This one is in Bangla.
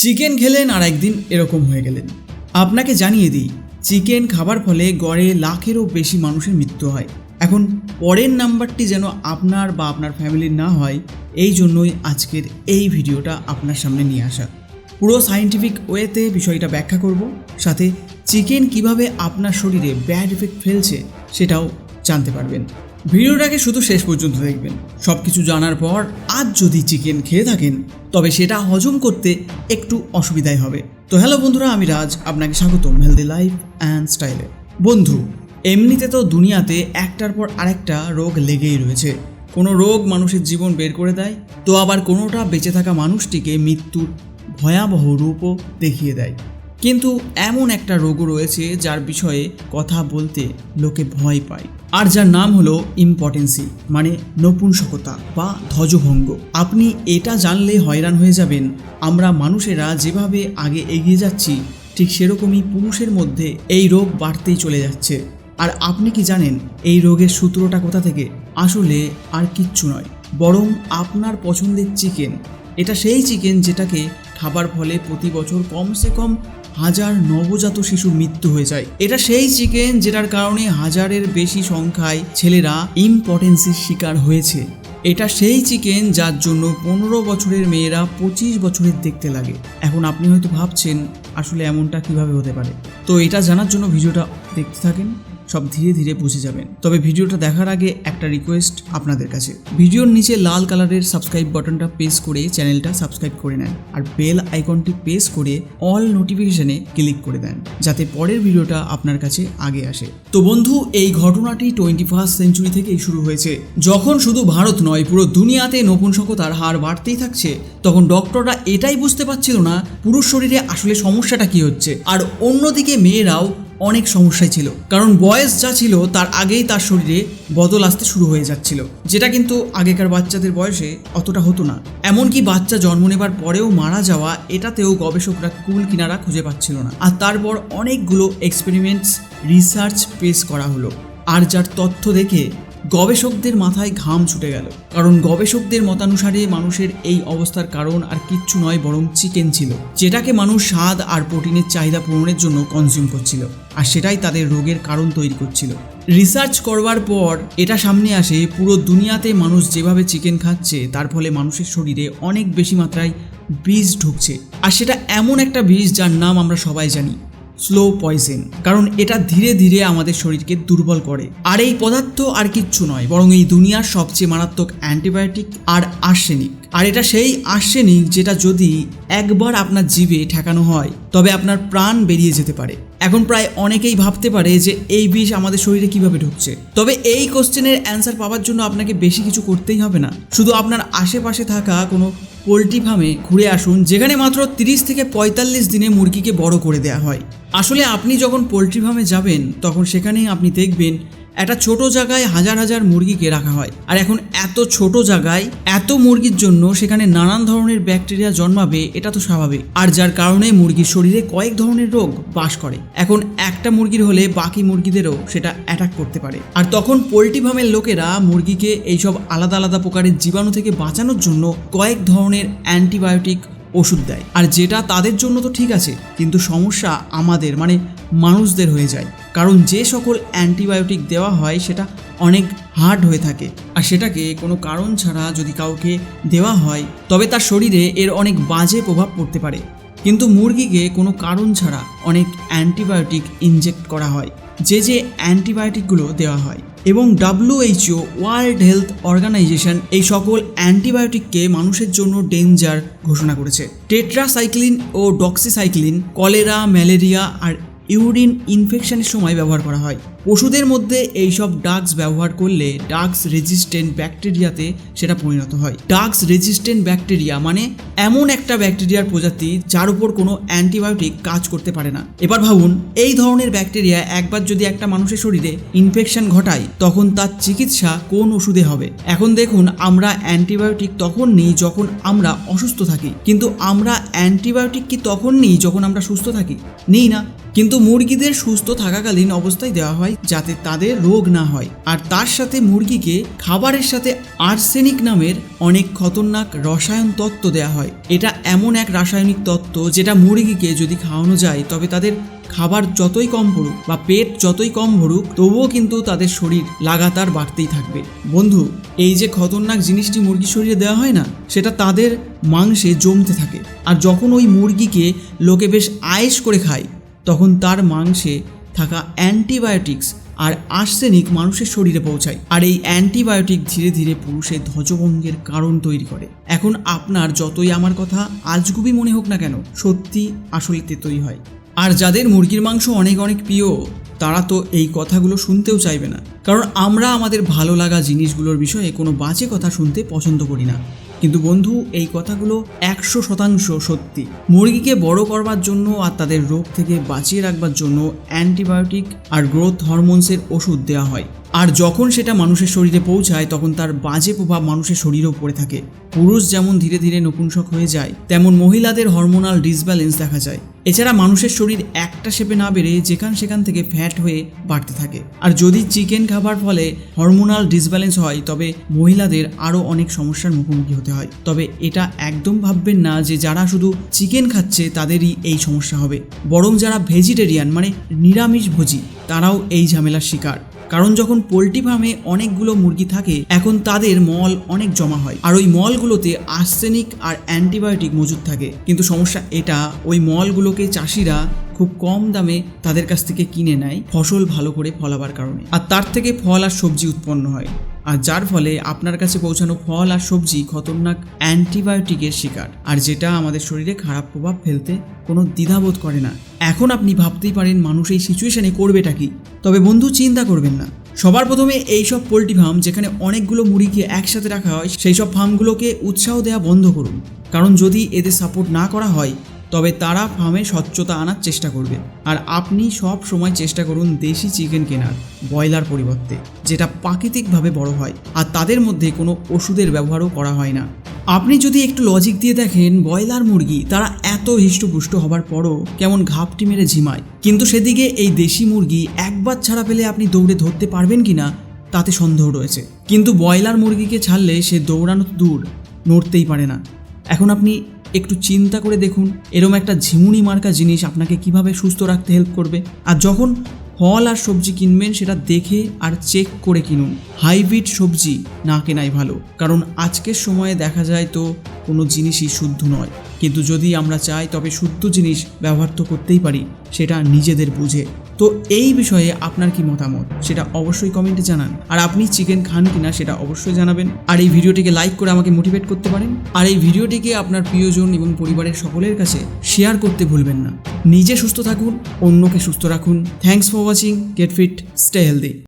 চিকেন খেলেন আর একদিন এরকম হয়ে গেলেন। আপনাকে জানিয়ে দিই, চিকেন খাবার ফলে গড়ে লাখেরও বেশি মানুষের মৃত্যু হয়। এখন পরের নাম্বারটি যেন আপনার বা আপনার ফ্যামিলির না হয়, এই জন্যই আজকের এই ভিডিওটা আপনার সামনে নিয়ে আসা। পুরো সায়েন্টিফিক ওয়েতে বিষয়টা ব্যাখ্যা করব, সাথে চিকেন কীভাবে আপনার শরীরে ব্যাড এফেক্ট ফেলছে সেটাও জানতে পারবেন। ভিডিওটাকে শুধু শেষ পর্যন্ত দেখবেন। সব কিছু জানার পর আজ যদি চিকেন খেয়ে থাকেন, তবে সেটা হজম করতে একটু অসুবিধাই হবে। তো হ্যালো বন্ধুরা, আমি রাজ, আপনাকে স্বাগতম হেলদি লাইফ অ্যান্ড স্টাইলে বন্ধু, এমনিতে তো দুনিয়াতে একটার পর আরেকটা রোগ লেগেই রয়েছে। কোনো রোগ মানুষের জীবন বের করে দেয়, তো আবার কোনোটা বেঁচে থাকা মানুষটিকে মৃত্যুর ভয়াবহ রূপও দেখিয়ে দেয়। কিন্তু এমন একটা রোগও রয়েছে যার বিষয়ে কথা বলতে লোকে ভয় পায়। আর যার নাম হলো ইম্পর্টেন্সি মানে নপুংসকতা বা ধ্বজভঙ্গ। আপনি এটা জানলে হয়রান হয়ে যাবেন, আমরা মানুষেরা যেভাবে আগে এগিয়ে যাচ্ছি, ঠিক সেরকমই পুরুষের মধ্যে এই রোগ বাড়তেই চলে যাচ্ছে। আর আপনি কি জানেন এই রোগের সূত্রটা কোথা থেকে? আসলে আর কিচ্ছু নয়, বরং আপনার পছন্দের চিকেন। এটা সেই চিকেন যেটাকে খাবার ফলে প্রতি বছর কমসে কম হাজার নবজাত শিশুর মৃত্যু হয়ে যায়। এটা সেই চিকেন যেটার কারণে হাজারের বেশি সংখ্যায় ছেলেরা ইম্পর্টেন্সির শিকার হয়েছে। এটা সেই চিকেন যার জন্য পনেরো বছরের মেয়েরা পঁচিশ বছরের দেখতে লাগে। এখন আপনি হয়তো ভাবছেন, আসলে এমনটা কীভাবে হতে পারে? তো এটা জানার জন্য ভিডিওটা দেখতে থাকেন। সব ধীরে ধীরে বুঝে যাবেন। তবে ভিডিওটা দেখার আগে একটা রিকোয়েস্ট আপনাদের কাছে। ভিডিওর নিচে লাল কালারের সাবস্ক্রাইব বাটনটা প্রেস করে চ্যানেলটা সাবস্ক্রাইব করে নেন আর বেল আইকনটি প্রেস করে অল নোটিফিকেশনে ক্লিক করে দেন, যাতে পরের ভিডিওটা আপনার কাছে আগে আসে। তো বন্ধু, এই ঘটনাটি টোয়েন্টি ফার্স্ট সেঞ্চুরি থেকেই শুরু হয়েছে। যখন শুধু ভারত নয়, পুরো দুনিয়াতে নপুংসকতার হার বাড়তেই থাকছে, তখন ডক্টররা এটাই বুঝতে পারছিল না পুরুষ শরীরে আসলে সমস্যাটা কি হচ্ছে। আর অন্যদিকে মেয়েরাও অনেক সমস্যায় ছিল। কারণ বয়স যা ছিল, তার আগেই তার শরীরে বদল আসতে শুরু হয়ে যাচ্ছিল। যেটা কিন্তু আগেকার বাচ্চাদের বয়সে অতটা হতো না। এমনকি বাচ্চা জন্ম নেবার পরেও মারা যাওয়া, এটাতেও গবেষকরা কুল কিনারা খুঁজে পাচ্ছিল না। আর তারপর অনেকগুলো এক্সপেরিমেন্টস রিসার্চ পেশ করা হলো। আর যার তথ্য দেখে গবেষকদের মাথায় ঘাম ছুটে গেল। কারণ গবেষকদের মতানুসারে মানুষের এই অবস্থার কারণ আর কিচ্ছু নয়, বরং চিকেন ছিল। যেটাকে মানুষ স্বাদ আর প্রোটিনের চাহিদা পূরণের জন্য কনজিউম করছিল। আর সেটাই তাদের রোগের কারণ তৈরি করছিল। রিসার্চ করবার পর এটা সামনে আসে, পুরো দুনিয়াতে মানুষ যেভাবে চিকেন খাচ্ছে, তার ফলে মানুষের শরীরে অনেক বেশি মাত্রায় বীজ ঢুকছে। আর সেটা এমন একটা বীজ যার নাম আমরা সবাই জানি স্লো পয়জেন কারণ এটা ধীরে ধীরে আমাদের শরীরকে দুর্বল করে। আর এই পদার্থ আর কিচ্ছু নয়, বরং এই দুনিয়ার সবচেয়ে মারাত্মক অ্যান্টিবায়োটিক আর আর্সেনিক। আর এটা সেই আর্সেনিক যেটা যদি একবার আপনার জীবে ঠেকানো হয়, তবে আপনার প্রাণ বেরিয়ে যেতে পারে। এখন প্রায় অনেকেই ভাবতে পারে যে এই বিষ আমাদের শরীরে কীভাবে ঢুকছে। তবে এই কোশ্চেনের অ্যান্সার পাওয়ার জন্য আপনাকে বেশি কিছু করতেই হবে না। শুধু আপনার আশেপাশে থাকা কোনো পোলট্রি ফার্মে ঘুরে আসুন, যেখানে মাত্র তিরিশ থেকে পঁয়তাল্লিশ দিনে মুরগিকে বড় করে দেওয়া হয়। আসলে আপনি যখন পোলট্রি ফার্মে যাবেন, তখন সেখানেই আপনি দেখবেন একটা ছোট জায়গায় হাজার হাজার মুরগিকে রাখা হয়। আর এখন এত ছোট জায়গায় এত মুরগির জন্য সেখানে নানান ধরনের ব্যাকটেরিয়া জন্মাবে, এটা তো স্বাভাবিক। আর যার কারণে মুরগির শরীরে কয়েক ধরনের রোগ বাস করে। এখন একটা মুরগির হলে বাকি মুরগিদেরও সেটা অ্যাটাক করতে পারে। আর তখন পোলট্রি ফার্মের লোকেরা মুরগিকে এইসব আলাদা আলাদা প্রকারের জীবাণু থেকে বাঁচানোর জন্য কয়েক ধরনের অ্যান্টিবায়োটিক ওষুধ দেয়। আর যেটা তাদের জন্য তো ঠিক আছে, কিন্তু সমস্যা আমাদের মানে মানুষদের হয়ে যায়। কারণ যে সকল অ্যান্টিবায়োটিক দেওয়া হয় সেটা অনেক হার্ড হয়ে থাকে। আর সেটাকে কোনো কারণ ছাড়া যদি কাউকে দেওয়া হয়, তবে তার শরীরে এর অনেক বাজে প্রভাব পড়তে পারে। কিন্তু মুরগিকে কোনো কারণ ছাড়া অনেক অ্যান্টিবায়োটিক ইনজেক্ট করা হয়, যে যে অ্যান্টিবায়োটিকগুলো দেওয়া হয়। এবং ডাব্লিউএইচও ওয়ার্ল্ড হেলথ অর্গানাইজেশন এই সকল অ্যান্টিবায়োটিককে মানুষের জন্য ডেঞ্জার ঘোষণা করেছে। টেট্রাসাইক্লিন ও ডক্সিসাইক্লিন, কলেরা, ম্যালেরিয়া আর ইউরিন ইনফেকশনের সময় ব্যবহার করা হয়। পশুদের মধ্যে এইসব ডাগস ব্যবহার করলে ডাগস রেজিস্ট্যান্ট ব্যাকটেরিয়াতে সেটা পরিণত হয়। ডাগস রেজিস্ট্যান্ট ব্যাকটেরিয়া মানে এমন একটা ব্যাকটেরিয়ার প্রজাতি যার উপর কোনো অ্যান্টিবায়োটিক কাজ করতে পারে না। এবার ভাবুন, এই ধরনের ব্যাকটেরিয়া একবার যদি একটা মানুষের শরীরে ইনফেকশন ঘটায়, তখন তার চিকিৎসা কোন ওষুধে হবে? এখন দেখুন, আমরা অ্যান্টিবায়োটিক তখন নিই যখন আমরা অসুস্থ থাকি। কিন্তু আমরা অ্যান্টিবায়োটিক কি তখন নিই যখন আমরা সুস্থ থাকি? নিই না। কিন্তু মুরগিদের সুস্থ থাকাকালীন অবস্থায় দেওয়া হয় যাতে তাদের রোগ না হয়। আর তার সাথে মুরগিকে খাবারের সাথে আর্সেনিক নামের অনেক খতরনাক রসায়ন তত্ত্ব দেওয়া হয়। এটা এমন এক রাসায়নিক তত্ত্ব যেটা মুরগিকে যদি খাওয়ানো যায়, তবে তাদের খাবার যতই কম পড়ুক বা পেট যতই কম ভরুক, তবুও কিন্তু তাদের শরীর লাগাতার বাড়তেই থাকবে। বন্ধু, এই যে খতরনাক জিনিসটি মুরগির শরীরে দেওয়া হয় না, সেটা তাদের মাংসে জমতে থাকে। আর যখন ওই মুরগিকে লোকে বেশ আয়েস করে খায় তখন তার মাংসে থাকা অ্যান্টিবায়োটিক্স আর আর্সেনিক মানুষের শরীরে পৌঁছায়। আর এই অ্যান্টিবায়োটিক ধীরে ধীরে পুরুষের ধ্বজভঙ্গের কারণ তৈরি করে। এখন আপনার যতই আমার কথা আজগুবি মনে হোক না কেন, সত্যি আসলে তেতই হয়। আর যাদের মুরগির মাংস অনেক অনেক প্রিয়, তারা তো এই কথাগুলো শুনতেও চাইবে না। কারণ আমরা আমাদের ভালো লাগা জিনিসগুলোর বিষয়ে কোনো বাজে কথা শুনতে পছন্দ করি না। কিন্তু বন্ধু, এই কথাগুলো একশো শতাংশ সত্যি। মুরগিকে বড় করবার জন্য আর তাদের রোগ থেকে বাঁচিয়ে রাখবার জন্য অ্যান্টিবায়োটিক আর গ্রোথ হরমোনসের ওষুধ দেওয়া হয়। আর যখন সেটা মানুষের শরীরে পৌঁছায়, তখন তার বাজে প্রভাব মানুষের শরীরেও পড়ে থাকে। পুরুষ যেমন ধীরে ধীরে নপুংসক হয়ে যায়, তেমন মহিলাদের হরমোনাল ডিসব্যালেন্স দেখা যায়। এছাড়া মানুষের শরীর একটা শেপে না বেড়ে যেখান সেখান থেকে ফ্যাট হয়ে বাড়তে থাকে। আর যদি চিকেন খাবার ফলে হরমোনাল ডিসব্যালেন্স হয়, তবে মহিলাদের আরও অনেক সমস্যার মুখোমুখি হতে হয়। তবে এটা একদম ভাববেন না যে যারা শুধু চিকেন খাচ্ছে, তাদেরই এই সমস্যা হবে। বরং যারা ভেজিটেরিয়ান মানে নিরামিষ ভোজী তারাও এই ঝামেলার শিকার। কারণ যখন পোলট্রি ফার্মে অনেকগুলো মুরগি থাকে, এখন তাদের মল অনেক জমা হয়। আর ওই মলগুলোতে আর্সেনিক আর অ্যান্টিবায়োটিক মজুদ থাকে। কিন্তু সমস্যা এটা, ওই মলগুলোকে চাষিরা খুব কম দামে তাদের কাছ থেকে কিনে নেয় ফসল ভালো করে ফলাবার কারণে। আর তার থেকে ফল আর সবজি উৎপন্ন হয়। আর যার ফলে আপনার কাছে পৌঁছানো ফল আর সবজি খতরনাক অ্যান্টিবায়োটিকের শিকার। আর যেটা আমাদের শরীরে খারাপ প্রভাব ফেলতে কোনো দ্বিধাবোধ করে না। এখন আপনি ভাবতেই পারেন, মানুষ এই সিচুয়েশনে করবেটা কি? তবে বন্ধু, চিন্তা করবেন না। সবার প্রথমে এই সব পোলট্রি ফার্ম যেখানে অনেকগুলো মুরগিকে একসাথে রাখা হয় সেই সব ফার্মগুলোকে উৎসাহ দেওয়া বন্ধ করুন। কারণ যদি এদের সাপোর্ট না করা হয় তবে তারা ফার্মে স্বচ্ছতা আনার চেষ্টা করবে। আর আপনি সব সময় চেষ্টা করুন দেশি চিকেন কেনার ব্রয়লার পরিবর্তে, যেটা প্রাকৃতিকভাবে বড় হয়, আর তাদের মধ্যে কোনো ওষুধের ব্যবহারও করা হয় না। আপনি যদি একটু লজিক দিয়ে দেখেন, ব্রয়লার মুরগি তারা এত হৃষ্টপুষ্ট হবার পরও কেমন ঘাপটি মেরে ঝিমায়। কিন্তু সেদিকে এই দেশি মুরগি একবার ছাড়া পেলে আপনি দৌড়ে ধরতে পারবেন কি না তাতে সন্দেহ রয়েছে। কিন্তু ব্রয়লার মুরগিকে ছাড়লে সে দৌড়ানো দূর, নড়তেই পারে না। এখন আপনি একটু চিন্তা করে দেখুন, এরম একটা ঝিমুনি মার্কা জিনিস আপনাকে কীভাবে সুস্থ রাখতে হেল্প করবে। আর যখন ফল আর সবজি কিনবেন, সেটা দেখে আর চেক করে কিনুন। হাইব্রিড সবজি না কেনাই ভালো। কারণ আজকের সময়ে দেখা যায় তো, কোনো জিনিসই শুদ্ধ নয়। কিন্তু যদি আমরা চাই তবে শুদ্ধ জিনিস ব্যবহার তো করতেই পারি, সেটা নিজেদের বুঝে। তো এই বিষয়ে আপনার কি মতামত? সেটা অবশ্যই কমেন্টে জানান। আর আপনি চিকেন খান কিনা সেটা অবশ্যই জানাবেন। আর এই ভিডিওটিকে লাইক করে আমাকে মোটিভেট করতে পারেন। আর এই ভিডিওটিকে আপনার প্রিয়জন এবং পরিবারের সকলের কাছে শেয়ার করতে ভুলবেন না। নিজে সুস্থ থাকুন, অন্যকে সুস্থ রাখুন। Thanks for watching get fit stay healthy